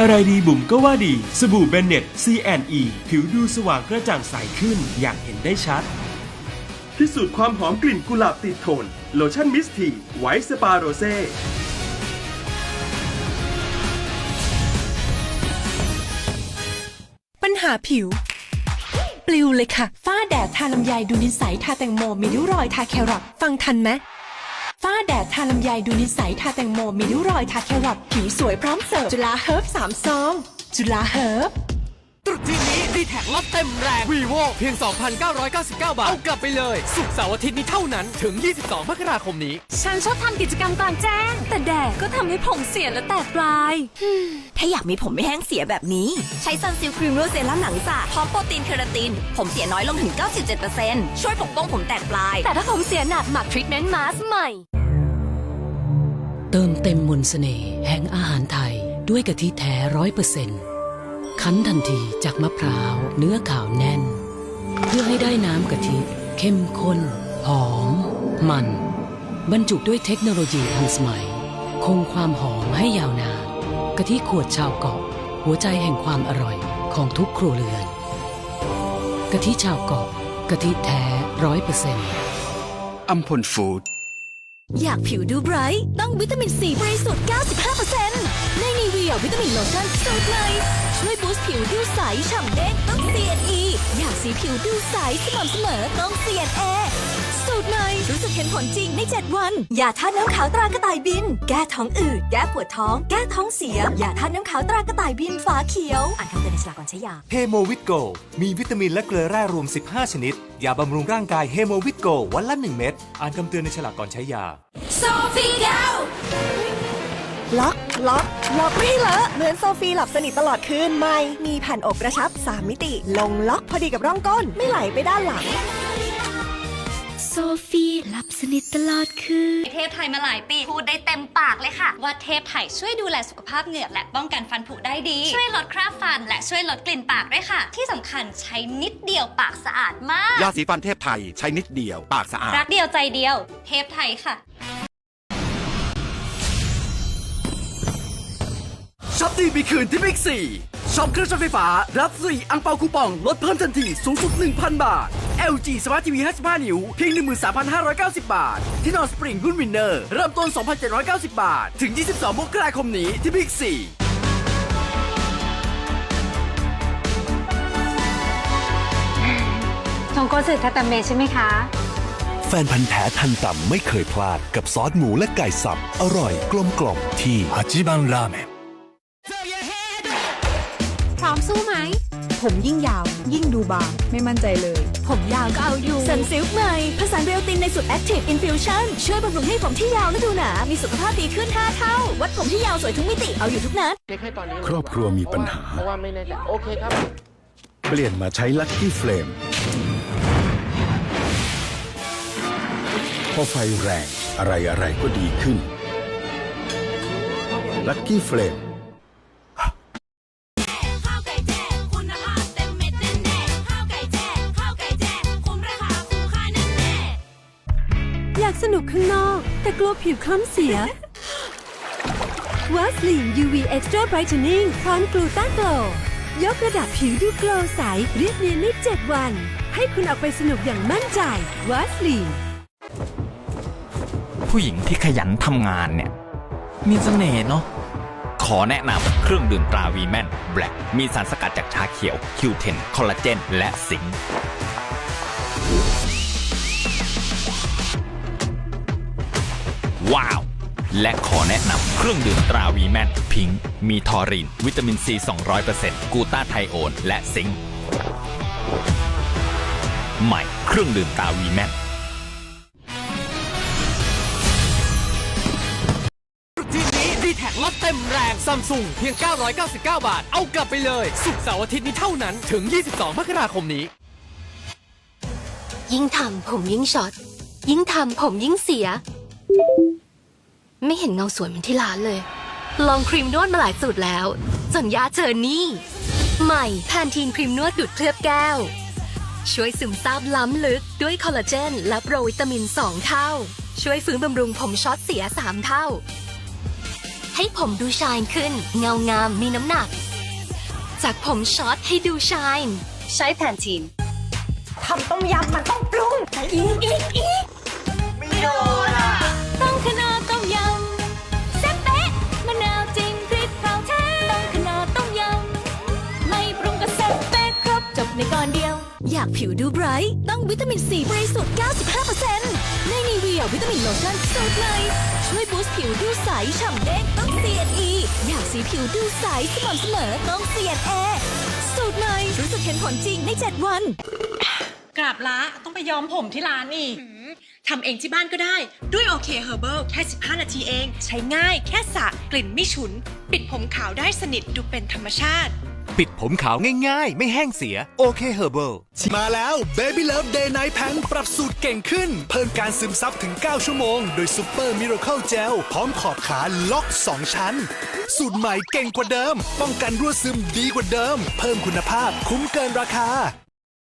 อะไรดีบุ๋มก็ว่าดี สบู่เบนเน็ต C&E ผิวดูสว่างกระจ่างใสขึ้นอย่างเห็นได้ชัด พิสูจน์ความหอมกลิ่นกุหลาบติดทน โลชั่นมิสทีไวท์สปาโรเซ่ปัญหาผิว ปลิวเลยค่ะ ฝ้าแดดทาลำไยดูนิสัยทาแตงโมมีริ้วรอยทาแครอทฟังทันไหม ฝ้าแดดทาลำไยดูนิสัยทาแตงโมมีริ้วรอยทาแครอทผิวสวยพร้อมเสิร์ฟจุฬาเฮิร์บสามซองจุฬาเฮิร์บตรุษจีน แท็กลดเต็มแรง vivo เพียง 2,999 บาท เอากลับไปเลย สุกร์เสาร์อาทิตย์นี้เท่านั้น ถึง 22 มกราคมนี้ ฉันชอบทำกิจกรรมกลางแจ้ง แต่แดดก็ทำให้ผมเสียและแตกปลาย ถ้าอยากมีผมไม่แห้งเสียแบบนี้ ใช้ซันซิลครีมโรเซรั่มหนังสระพร้อมโปรตีนเคราติน ผมเสียน้อยลงถึง 97%ช่วยปกป้องผมแตกปลาย แต่ถ้าผมเสียหนักหมักทรีทเมนต์มาสใหม่ เติมเต็มมนต์เสน่ห์แห่งอาหารไทยด้วยกะทิแท้ร้อยเปอร์เซ็นต์ คั้นทันทีจากมะพร้าวเนื้อขาวแน่น เพื่อให้ได้น้ำกะทิ เข้มข้น หอม มัน บรรจุด้วยเทคโนโลยีทันสมัย คงความหอมให้ยาวนานกะทิขวดชาวเกาะ หัวใจแห่งความอร่อยของทุกครัวเรือนกะทิชาวเกาะกะทิแท้ร้อยเปอร์เซ็นต์อัมพลฟู้ดอยากผิวดูไบรท์ต้องวิตามินซีบริสุทธิ์ 95%ในนีเวียวิตามินโลชั่นสูตรใหม่ ช่วยบูสต์ผิวดูใสฉ่ำเด้งต้อง CNE อยากสีผิวดูใสสม่ำเสมอต้อง CNA สูตรใหม่รู้สึกเห็นผลจริงใน 7 วันอย่าทาน้ำขาวตรากระต่ายบิน แก้ท้องอืดแก้ปวดท้อง แก้ท้องเสียอย่าทาน้ำขาวตรากระต่ายบินฝาเขียว อ่านคำเตือนในฉลากก่อนใช้ยา เฮโมวิตโก มีวิตามินและเกลือแร่รวม 15 ชนิด ยาบำรุงร่างกายเฮโมวิตโกวันละ 1 เม็ด อ่านคำเตือนในฉลากก่อนใช้ยาล็ อกล็อกล็อกไม่ให้เลอะเหมือนโซฟีหลับสนิทตลอดคืนไม่ มีแผ่นอบกระชับ 3 มิติ ลงล็อกพอดีกับร่องก้น ไม่ไหลไปด้านหลัง โซฟีหลับสนิทตลอดคืน เทพไทยมาหลายปี พูดได้เต็มปากเลยค่ะ ว่าเทพไทยช่วยดูแลสุขภาพเหงือกและป้องกันฟันผุได้ดี ช่วยลดคราบฟัน และช่วยลดกลิ่นปากด้วยค่ะ ที่สำคัญใช้นิดเดียวปากสะอาดมาก ยาสีฟันเทพไทยใช้นิดเดียวปากสะอาด รักเดียวใจเดียว เทพไทยค่ะ ช็อปดีมีคืนที่บิ๊กซีช็อปเครื่องใช้ไฟฟ้า รับฟรีอังเปาคูปอง ลดเพิ่มทันที สูงสุด 1,000 บาท LG Smart TV 55 นิ้ว เพียง 13,590 บาท ที่นอนสปริงรุ่นวินเนอร์ เริ่มต้น 2,790 บาท ถึง 22 มกราคมนี้ที่บิ๊กซีทงโกสึคาตาเมะใช่ไหมคะ แฟนพันธ์แท้ทันต่ำไม่เคยพลาดกับซอสหมูและไก่สับ อร่อยกลมกล่อมที่ฮัจิบังราเมนพร้อม สู้ไหม ผมยิ่งยาว ยิ่งดูบาง ไม่มั่นใจเลย ผมยาวก็เอาอยู่สันซิลใหม่ผสานเบลตินในสูตร Active Infusion ช่วยบำรุงให้ผมที่ยาวและดูหนา มีสุขภาพดีขึ้น 5 เท่า วัดผมที่ยาวสวยทุกมิติเอาอยู่ทุกนัดครอบครัวมีปัญหาเปลี่ยนมาใช้ลั c กี้เฟลมพอไฟแรงอะไรอะไรก็ดีขึ้นลั c กี้เฟลม อยากสนุกข้างนอก แต่กลัวผิวคล้ำเสียวัสลีน UV Extra Brightening พร้อมกลูต้าโกลยกระดับผิวดูโกลใส เรียบเนียนใน7วัน ให้คุณออกไปสนุกอย่างมั่นใจวัสลีนผู้หญิงที่ขยันทำงานเนี่ย มีเสน่ห์เนาะขอแนะนำเครื่องดื่มตราวีแมนแบล็กมีสารสกัดจากชาเขียว คิวเทน คอลลาเจน และสิง ว้าว และขอแนะนำเครื่องดื่มตราวีแมนพิงค์มีทอริน วิตามินซี 200%กูต้าไทโอน และซิงค์ใหม่เครื่องดื่มตราวีแมนทีนี้ดีแท็กลดเต็มแรงซัมซุงเพียง 999 บาท เอากลับไปเลย สุกร์เสาร์อาทิตย์นี้เท่านั้น ถึง 22 มกราคมนี้ ยิ่งทำผมยิ่งช็อต ยิ่งทำผมยิ่งเสีย ไม่เห็นเงาสวยเหมือนที่ร้านเลย ลองครีมนวดมาหลายสูตรแล้ว จนยาเจอนี่ ใหม่แพนทีนครีมนวดดูดเคลือบแก้ว ช่วยซึมซาบล้ำลึกด้วยคอลลาเจน และโปรวิตามิน 2 เท่า ช่วยฟื้นบำรุงผมช็อตเสีย 3 เท่า ให้ผมดูชายขึ้น เงางามมีน้ำหนัก จากผมช็อตให้ดูชายใช้แพนทีนทำต้มยำมันต้องปรุงอีกอีกอีก อยากผิวดูไบรท์ต้องวิตามินซีบริสุทธิ์ 95%ในนีเวียวิตามินโลชั่นสูตรใหม่ช่วยบูสต์ผิวดูใสฉ่ำเด้งต้อง CNE อยากสีผิวดูใสสม่ำเสมอต้อง CNA สูตรใหม่รู้สึกเห็นผลจริงใน 7 วัน กราบละต้องไปย้อมผมที่ร้านอีกทำเองที่บ้านก็ได้ ด้วยโอเคเฮอร์เบิลแค่ 15 นาทีเอง ใช้ง่ายแค่สระกลิ่นไม่ฉุน ปิดผมขาวได้สนิทดูเป็นธรรมชาติ ปิดผมขาวง่ายๆ ไม่แห้งเสียโอเคเฮอร์เบิลมาแล้ว Baby Love Day Night Pan ปรับสูตรเก่งขึ้น เพิ่มการซึมซับถึง 9 ชั่วโมง โดยซูเปอร์มิราเคิลเจลพร้อมขอบขาล็อก 2 ชั้น สูตรใหม่เก่งกว่าเดิม ป้องกันรั่วซึมดีกว่าเดิม เพิ่มคุณภาพคุ้มเกินราคา